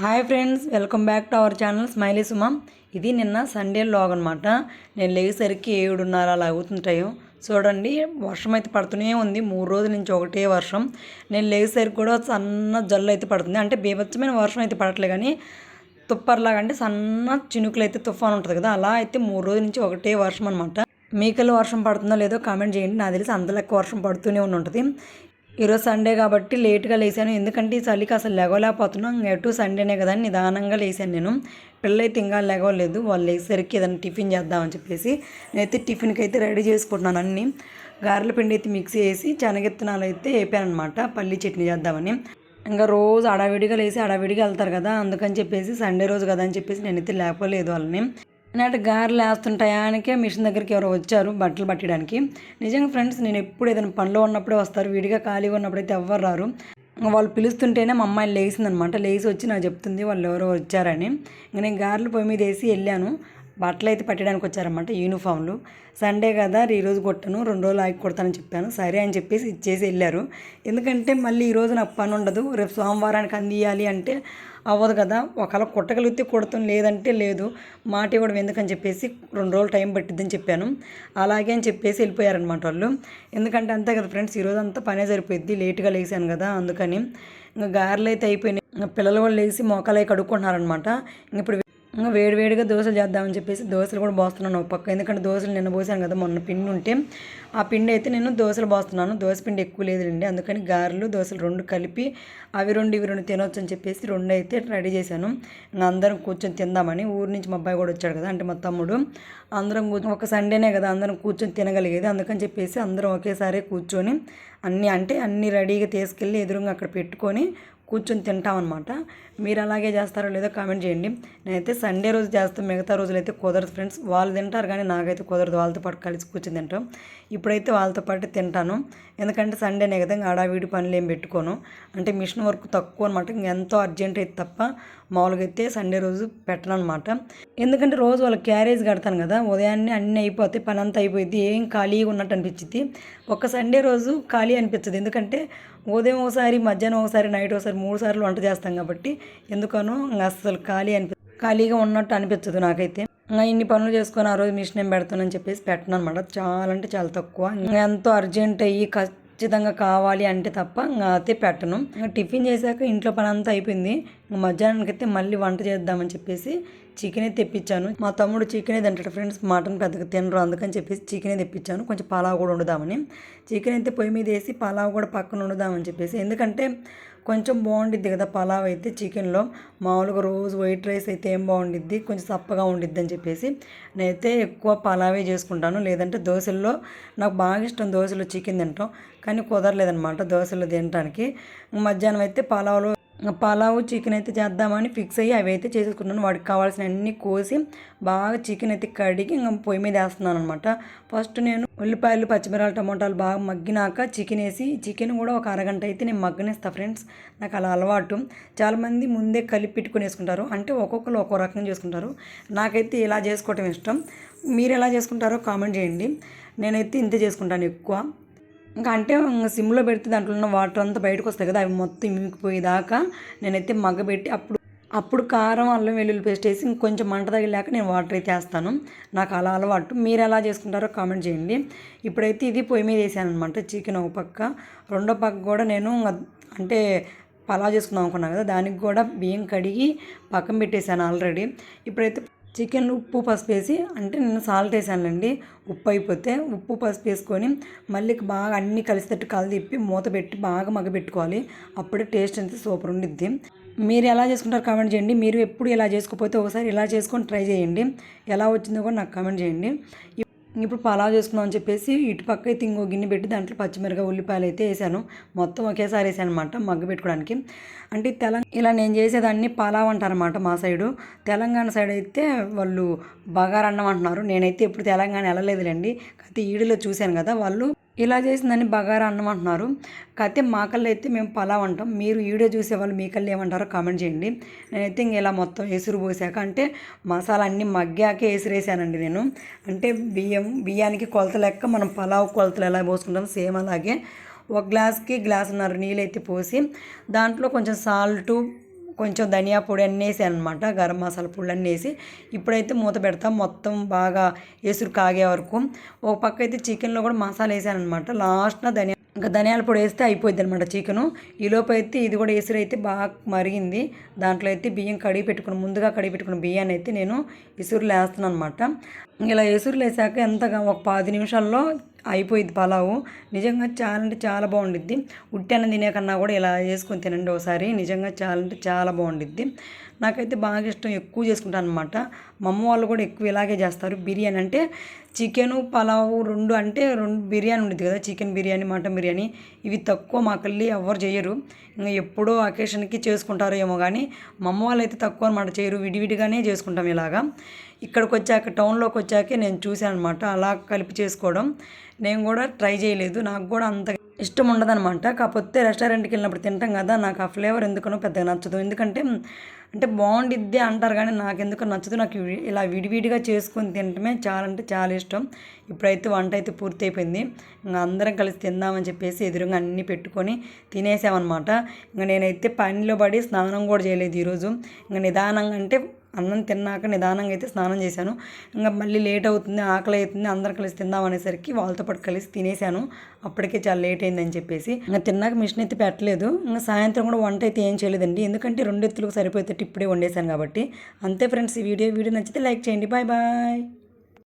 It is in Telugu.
Hi friends welcome back to our channel smiley Suma. ఇది నిన్న సండే లాగ్ అనమాట నేను లేచేసరికి ఏడున్నర అలా అవుతుంటాయో. చూడండి వర్షం అయితే పడుతూనే ఉంది. మూడు రోజుల నుంచి ఒకటే వర్షం. నేను లేచేసరికి కూడా సన్న జల్లు అయితే పడుతుంది. అంటే బీభత్సమైన వర్షం అయితే పడట్లే కానీ తుప్పర్లాగా అంటే సన్న చినుకులు అయితే తుఫాన్ ఉంటుంది కదా. అలా అయితే మూడు రోజుల నుంచి ఒకటే వర్షం అనమాట మీకల్లో వర్షం పడుతుందో లేదో కామెంట్ చేయండి. నాకు తెలిసి అంత వర్షం పడుతూనే ఉంటుంది ఈరోజు సండే కాబట్టి లేట్గా లేసాను ఎందుకంటే ఈ చలికి అసలు లెగవలేకపోతున్నాం ఎటు సండేనే కదా అని నిదానంగా లేసాను నేను. పిల్లలైతే ఇంకా లెగవలేదు వాళ్ళు లేసరికి ఏదైనా టిఫిన్ చేద్దామని చెప్పేసి నేనైతే టిఫిన్కి అయితే రెడీ చేసుకుంటున్నాను అన్నీ. గారెల పిండి అయితే మిక్స్ చేసి శనగెత్తనాలు అయితే వేపాను అనమాట పల్లి చట్నీ చేద్దామని. ఇంకా రోజు అడావిడిగా లేసి అడావిడిగా వెళ్తారు కదా. అందుకని చెప్పేసి సండే రోజు కదా అని చెప్పేసి నేనైతే లేకపోలేదు వాళ్ళని. నాటి గారెలు వేస్తుంటాయానికే మిషన్ దగ్గరికి ఎవరో వచ్చారు బట్టలు పట్టడానికి నిజంగా ఫ్రెండ్స్ నేను ఎప్పుడు ఏదైనా పనిలో ఉన్నప్పుడే వస్తారు. విడిగా ఖాళీగా ఉన్నప్పుడైతే ఎవ్వరు రారు. వాళ్ళు పిలుస్తుంటేనే మా అమ్మాయి లేచిందనమాట. లేచి వచ్చి నాకు చెప్తుంది వాళ్ళు ఎవరో వచ్చారని. ఇంకా నేను గారెలు పొయ్యి మీద వేసి వెళ్ళాను. బట్టలు అయితే పట్టడానికి వచ్చారన్నమాట యూనిఫామ్లు సండే కదా ఈరోజు కొట్టను రెండు రోజులు ఆగి కొడతానని చెప్పాను. సరే అని చెప్పేసి ఇచ్చేసి వెళ్ళారు. ఎందుకంటే మళ్ళీ ఈరోజు నాకు పని ఉండదు రేపు సోమవారానికి అందియాలి అంటే అవ్వదు కదా. ఒకవేళ కొట్టగలిగితే కొడతాం లేదంటే లేదు. మాట ఇవ్వడం ఎందుకని చెప్పేసి రెండు రోజులు టైం పట్టిద్దని చెప్పాను. అలాగే అని చెప్పేసి వెళ్ళిపోయారనమాట వాళ్ళు. ఎందుకంటే అంతే కదా ఫ్రెండ్స్ ఈరోజు అంతా పనే సరిపోయింది లేట్గా లేసాను కదా అందుకని. ఇంకా గారెలు అయితే అయిపోయినాయి. ఇంకా పిల్లలు వాళ్ళు లేచి మోకాలు అయి కడుక్కుంటున్నారనమాట ఇంక ఇప్పుడు ఇంకా వేడివేడిగా దోశలు చేద్దామని చెప్పేసి దోశలు కూడా పోస్తున్నాను ఒక పక్క. ఎందుకంటే దోశలు నిన్న పోసాను కదా మొన్న పిండి ఉంటే. ఆ పిండి అయితే నేను దోశలు పోస్తున్నాను. దోశ పిండి ఎక్కువ లేదులేండి. అందుకని గారెలు దోశలు రెండు కలిపి అవి రెండు ఇవి రెండు తినొచ్చు అని చెప్పేసి రెండు అయితే రెడీ చేశాను. ఇంకా అందరం కూర్చొని తిందామని. ఊరు నుంచి మా అబ్బాయి కూడా వచ్చాడు కదా అంటే మా తమ్ముడు. అందరం కూర్చొని ఒక సండేనే కదా అందరం కూర్చొని తినగలిగేది. అందుకని చెప్పేసి అందరం ఒకేసారి కూర్చొని అన్నీ అంటే అన్నీ రెడీగా తీసుకెళ్ళి ఎదురుగా అక్కడ పెట్టుకొని కూర్చొని తింటామన్నమాట మీరు అలాగే చేస్తారో లేదో కామెంట్ చేయండి. నేనైతే సండే రోజు చేస్తాను మిగతా రోజులు అయితే కుదరదు ఫ్రెండ్స్ వాళ్ళు తింటారు కానీ నాకైతే కుదరదు. వాళ్ళతో పాటు కలిసి కూర్చొని తింటాం. ఇప్పుడైతే వాళ్ళతో పాటు తింటాను. ఎందుకంటే సండేనే కదా ఇంకా ఆడావిడి పనులు ఏం పెట్టుకోను. అంటే మిషన్ వర్క్ తక్కువ అనమాట ఎంతో అర్జెంట్ అయితే తప్ప మామూలుగా అయితే సండే రోజు పెట్టను అనమాట ఎందుకంటే రోజు వాళ్ళ క్యారేజ్ కడతాను కదా ఉదయాన్నే అన్నీ అయిపోతే పని అంతా అయిపోయింది ఏం ఖాళీగా ఉన్నట్టు అనిపించింది ఒక సండే రోజు ఖాళీ అనిపించదు. ఎందుకంటే ఉదయం ఒకసారి మధ్యాహ్నం ఒకసారి నైట్ ఒకసారి మూడు సార్లు వంట చేస్తాం కాబట్టి ఎందుకనో ఇంకా అసలు ఖాళీ అనిపి ఖాళీగా ఉన్నట్టు అనిపించదు నాకైతే. ఇంకా ఇన్ని పనులు చేసుకొని ఆ రోజు మిషన్ ఏం పెడతానని చెప్పేసి పెట్టను అనమాట చాలా అంటే చాలా తక్కువ. ఇంకా ఎంతో అర్జెంట్ అయ్యి ఖచ్చితంగా కావాలి అంటే తప్ప ఇంకా అయితే పెట్టను. ఇంకా టిఫిన్ చేశాక ఇంట్లో పని అంతా అయిపోయింది. మధ్యాహ్నానికైతే మళ్ళీ వంట చేద్దామని చెప్పేసి చికెనే తెప్పించాను. మా తమ్ముడు చికెనే తింటాడు ఫ్రెండ్స్. మటన్ పెద్దగా తినరు అందుకని చెప్పేసి చికెనే తెప్పించాను. కొంచెం పలావ్ కూడా వండుదామని. చికెన్ అయితే పొయ్యి మీద వేసి పలావ్ కూడా పక్కన వండుదామని చెప్పేసి. ఎందుకంటే కొంచెం బాగుండిద్ది కదా పలావ్ అయితే చికెన్లో. మామూలుగా రోజు వైట్ రైస్ అయితే ఏం బాగుండిద్ది కొంచెం సప్పగా ఉండిద్ది అని చెప్పేసి. నేనైతే ఎక్కువ పలావే చేసుకుంటాను. లేదంటే దోశల్లో నాకు బాగా ఇష్టం దోశలో చికెన్ తింటాం కానీ కుదరలేదనమాట దోశలు తినడానికి మధ్యాహ్నం అయితే పలావ్లో పలావు చికెన్ అయితే చేద్దామని ఫిక్స్ అయ్యి అవి అయితే చేసేసుకున్నాను. వాడికి కావాల్సిన అన్నీ కోసి బాగా చికెన్ అయితే కడిగి ఇంకా పొయ్యి మీద వేస్తున్నాను అనమాట ఫస్ట్ నేను ఉల్లిపాయలు పచ్చిమిరాలు టమోటాలు బాగా మగ్గినాక చికెన్ వేసి చికెన్ కూడా ఒక అరగంట అయితే నేను మగ్గనేస్తాను ఫ్రెండ్స్ నాకు అలా అలవాటు. చాలామంది ముందే కలిపి పెట్టుకుని వేసుకుంటారు. అంటే ఒక్కొక్కరు ఒక్కో రకంగా చేసుకుంటారు. నాకైతే ఇలా చేసుకోవటం ఇష్టం. మీరు ఎలా చేసుకుంటారో కామెంట్ చేయండి. నేనైతే ఇంతే చేసుకుంటాను ఎక్కువ. ఇంకా అంటే సిమ్లో పెడితే దాంట్లో ఉన్న వాటర్ అంతా బయటకు వస్తాయి కదా అవి మొత్తం ఇమికిపోయేదాకా నేనైతే మగ్గబెట్టి అప్పుడు అప్పుడు కారం అల్లం వెల్లుల్లి పేస్ట్ వేసి ఇంకొంచెం మంట తగిలాక నేను వాటర్ అయితే వేస్తాను. నాకు అలా అలవాటు. మీరు ఎలా చేసుకుంటారో కామెంట్ చేయండి. ఇప్పుడైతే ఇది పొయ్యి మీద వేసాను అనమాట చికెన్ ఒక పక్క. రెండో పక్క కూడా నేను అంటే పలా చేసుకుందాం అనుకున్నాను కదా దానికి కూడా బియ్యం కడిగి పక్కన పెట్టేశాను ఆల్రెడీ. ఇప్పుడైతే చికెన్లో ఉప్పు పసుపు వేసి అంటే నేను సాల్ట్ వేసానులేండి ఉప్పు అయిపోతే ఉప్పు పసుపు వేసుకొని మళ్ళీ బాగా అన్నీ కలిసేటట్టు కలిదిప్పి మూత పెట్టి బాగా మగ్గబెట్టుకోవాలి అప్పుడే టేస్ట్ అంతా సూపర్ ఉండిద్ది. మీరు ఎలా చేసుకుంటారు కామెంట్ చేయండి. మీరు ఎప్పుడు ఇలా చేసుకోకపోతే ఒకసారి ఇలా చేసుకొని ట్రై చేయండి. ఎలా వచ్చిందో కూడా నాకు కామెంట్ చేయండి. ఇప్పుడు పలావ్ చేసుకుందాం అని చెప్పేసి ఇటు పక్క అయితే ఇంకో గిన్నె పెట్టి దాంట్లో పచ్చిమిరపకాయ ఉల్లిపాయలు అయితే వేసాను. మొత్తం ఒకేసారి వేసాను అనమాట మగ్గ పెట్టుకోవడానికి. అంటే తెలంగాణ ఇలా నేను చేసేదాన్ని పలావ్ అంటారనమాట మా సైడు. తెలంగాణ సైడ్ అయితే వాళ్ళు బగారన్నం అంటున్నారు. నేనైతే ఎప్పుడు తెలంగాణ వెళ్ళలేదులేండి. కాకపోతే ఈడులో చూశాను కదా వాళ్ళు ఇలా చేసిందని బగారా అన్నం అంటున్నారు. కాకపోతే మా కళ్ళు అయితే మేము పలావ్ అంటాం. మీరు వీడియో చూసే వాళ్ళు మీ కళ్ళు ఏమంటారో కామెంట్ చేయండి. నేనైతే ఇంక ఇలా మొత్తం ఎసురు పోసాక అంటే మసాలా అన్నీ మగ్గాకే ఎసురేసానండి నేను. అంటే బియ్యం బియ్యానికి కొలత లెక్క మనం పలావ్ కొలతలు ఎలా పోసుకుంటాం సేమ్ అలాగే. ఒక గ్లాస్కి గ్లాసున్నర నీళ్ళు అయితే పోసి దాంట్లో కొంచెం సాల్టు కొంచెం ధనియా పొడి అన్నీ వేసాను అనమాట గరం మసాలా పొడి అన్నీ వేసి. ఇప్పుడైతే మూత పెడతాం మొత్తం బాగా ఎసురు కాగే వరకు. ఒక పక్క అయితే చికెన్లో కూడా మసాలా వేసాను అనమాట లాస్ట్న ధనియా ఇంకా ధనియాల పొడి వేస్తే అయిపోద్ది అనమాట చికెను. ఈలోపు అయితే ఇది కూడా ఎసురు అయితే బాగా మరిగింది. దాంట్లో అయితే బియ్యం కడిగి పెట్టుకుని ముందుగా కడిగి పెట్టుకున్న బియ్యాన్ని అయితే నేను ఎసురులు వేస్తున్నాను అనమాట ఇలా ఎసురులు వేసాక ఎంతగా ఒక పది నిమిషాల్లో అయిపోయింది పలావు. నిజంగా చాలా అంటే చాలా బాగుండిద్ది. ఉట్టి అన్నం తినే కన్నా కూడా ఇలా చేసుకొని తినండి ఒకసారి. నిజంగా చాలా అంటే చాలా బాగుండిద్ది. నాకైతే బాగా ఇష్టం ఎక్కువ చేసుకుంటాను అనమాట మా అమ్మ వాళ్ళు కూడా ఎక్కువ ఇలాగే చేస్తారు. బిర్యానీ అంటే చికెను పలావు రెండు అంటే రెండు బిర్యానీ ఉండేది కదా చికెన్ బిర్యానీ మటన్ బిర్యానీ. ఇవి తక్కువ మాకల్లి ఎవరు చేయరు. ఇంకా ఎప్పుడో అకేషన్కి చేసుకుంటారో ఏమో కానీ మా అమ్మ వాళ్ళు అయితే తక్కువ అనమాట చేయరు. విడివిడిగానే చేసుకుంటాం ఇలాగా. ఇక్కడికి వచ్చాక టౌన్లోకి వచ్చాకే నేను చూశాను అనమాట అలా కలిపి చేసుకోవడం నేను కూడా ట్రై చేయలేదు. నాకు కూడా అంత ఇష్టం ఉండదనమాట కాకపోతే రెస్టారెంట్కి వెళ్ళినప్పుడు తింటాం కదా నాకు ఆ ఫ్లేవర్ ఎందుకనో పెద్దగా నచ్చదు. ఎందుకంటే అంటే బాగుండిద్ది అంటారు కానీ నాకు ఎందుకు నచ్చదు. నాకు ఇలా విడివిడిగా చేసుకొని తినటమే చాలా అంటే చాలా ఇష్టం. ఇప్పుడైతే వంట అయితే పూర్తి అయిపోయింది ఇంకా అందరం కలిసి తిందామని చెప్పేసి ఎదురుగా అన్నీ పెట్టుకొని తినేసామన్నమాట. ఇంకా నేనైతే పనిలో పడి స్నానం కూడా చేయలేదు ఈరోజు. ఇంకా నిదానంగా అంటే అన్నం తిన్నాక నిదానంగా అయితే స్నానం చేశాను. ఇంకా మళ్ళీ లేట్ అవుతుంది ఆకలి అవుతుంది అందరం కలిసి తిందాం అనేసరికి వాళ్ళతో పాటు కలిసి తినేసాను అప్పటికే చాలా లేట్ అయిందని చెప్పేసి. ఇంకా తిన్నాక మిషన్ అయితే పెట్టలేదు. ఇంకా సాయంత్రం కూడా వంట అయితే ఏం చేయలేదండి. ఎందుకంటే రెండు ఎత్తులకు సరిపోయేటట్టు ఇప్పుడే వండేసాను కాబట్టి. అంతే ఫ్రెండ్స్ ఈ వీడియో వీడియో నచ్చితే లైక్ చేయండి. Bye bye.